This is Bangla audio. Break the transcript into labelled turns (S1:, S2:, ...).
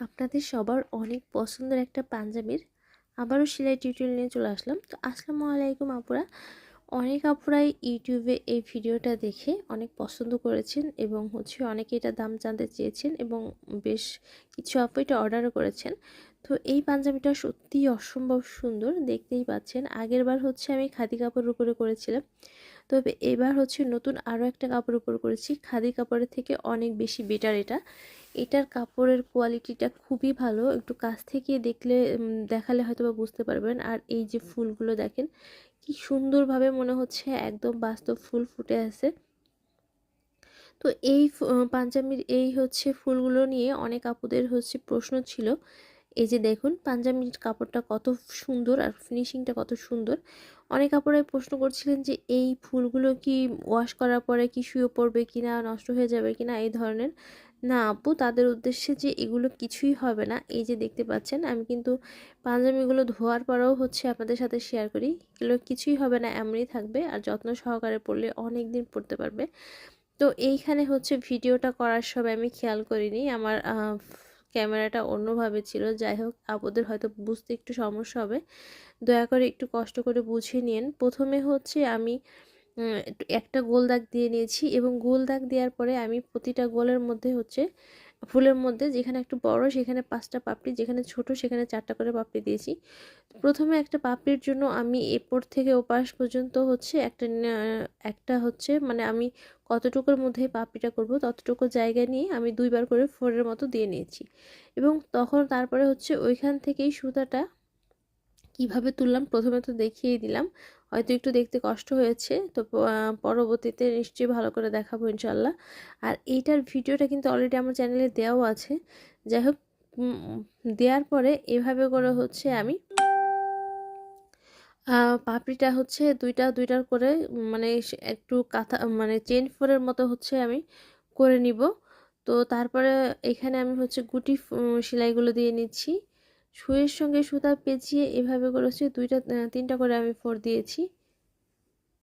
S1: আপনাদের সবার অনেক পছন্দের একটা পাঞ্জাবির। আবারও সেলাই টিউটোরিয়াল নিয়ে চলে আসলাম। তো আসসালামু আলাইকুম আপুরা। অনেক আপুরাই ইউটিউবে এই ভিডিওটা দেখে অনেক পছন্দ করেছেন এবং হচ্ছে অনেকে এটা দাম জানতে চেয়েছেন এবং বেশ কিছু আপু এটা অর্ডারও করেছেন। তো এই পাঞ্জাবিটা সত্যিই অসম্ভব সুন্দর, দেখতেই পাচ্ছেন। আগের বার হচ্ছে আমি খাদি কাপড়ের উপরে করেছিলাম। তবে এবার হচ্ছে নতুন আরও একটা কাপড় উপর করেছি। খাদি কাপড়ের থেকে অনেক বেশি বেটার এটা। এটার কাপড়ের কোয়ালিটিটা খুবই ভালো। একটু কাছ থেকে দেখলে দেখালে হয়তো বা বুঝতে পারবেন। আর এই যে ফুলগুলো দেখেন কি সুন্দরভাবে মনে হচ্ছে একদম বাস্তব ফুল ফুটে আছে। তো এই পাঞ্জাবির এই হচ্ছে ফুলগুলো নিয়ে অনেক আপুদের হচ্ছে প্রশ্ন ছিল। এই যে দেখুন, পাঞ্জাবির কাপড়টা কত সুন্দর আর ফিনিশিংটা কত সুন্দর। অনেক কাপড়াই প্রশ্ন করছিলেন যে এই ফুলগুলো কি ওয়াশ করার পরে কি শুয়ে পড়বে কিনা, নষ্ট হয়ে যাবে কিনা, এই ধরনের। না আপু, তাদের উদ্দেশ্যে যে এগুলো কিছুই হবে না, এই যে দেখতে পাচ্ছেন, আমি কিন্তু পাঞ্জাবিগুলো ধোয়ার পরেও হচ্ছে আপনাদের সাথে শেয়ার করি। এগুলো কিছুই হবে না, এমনই থাকবে আর যত্ন সহকারে পড়লে অনেক দিন পড়তে পারবে। তো এইখানে হচ্ছে ভিডিওটা করার সময় আমি খেয়াল করিনি, আমার ক্যামেরাটা অন্যভাবে ছিল। যাই হোক, আপুদের হয়তো বুঝতে একটু সমস্যা হবে। দয়া করে একটু কষ্ট করে বুঝে নিন প্রথমে হচ্ছে আমি একটা গোল দাগ দিয়ে নিয়েছি এবং গোল দাগ দেওয়ার পরে আমি প্রতিটা গোলের মধ্যে হচ্ছে ফুলের মধ্যে যেখানে একটু বড় সেখানে পাঁচটা পাপড়ি, যেখানে ছোট সেখানে চারটা করে পাপড়ি দিয়েছি। প্রথমে একটা পাপড়ির জন্য আমি এপর থেকে ওপাশ পর্যন্ত হচ্ছে একটা একটা হচ্ছে মানে আমি কতটুকুর মধ্যে পাপড়িটা করব ততটুকু জায়গা নিয়ে আমি দুইবার করে ফোরের মতো দিয়ে নিয়েছি। এবং তখন তারপরে হচ্ছে ওইখান থেকেই সুতাটা কীভাবে তুললাম? প্রথমে তো দেখিয়ে দিলাম। হয়তো একটু দেখতে কষ্ট হয়েছে। তো পরবর্তীতে নিশ্চয়ই ভালো করে দেখাবো ইনশাল্লাহ আর এইটার ভিডিওটা কিন্তু অলরেডি আমার চ্যানেলে দেওয়াও আছে। যাই হোক দেওয়ার পরে এভাবে করে হচ্ছে আমি পাপড়িটা হচ্ছে দুইটা, দুইটার করে মানে একটু কাঁথা মানে চেন ফোরের মতো হচ্ছে আমি করে নিব। তো তারপরে এখানে আমি হচ্ছে গুটি সেলাইগুলো দিয়ে নিচ্ছি। সুয়ের সঙ্গে সুতা পেঁচিয়ে এভাবে করেছি দুইটা তিনটা করে আমি ফোর দিয়েছি।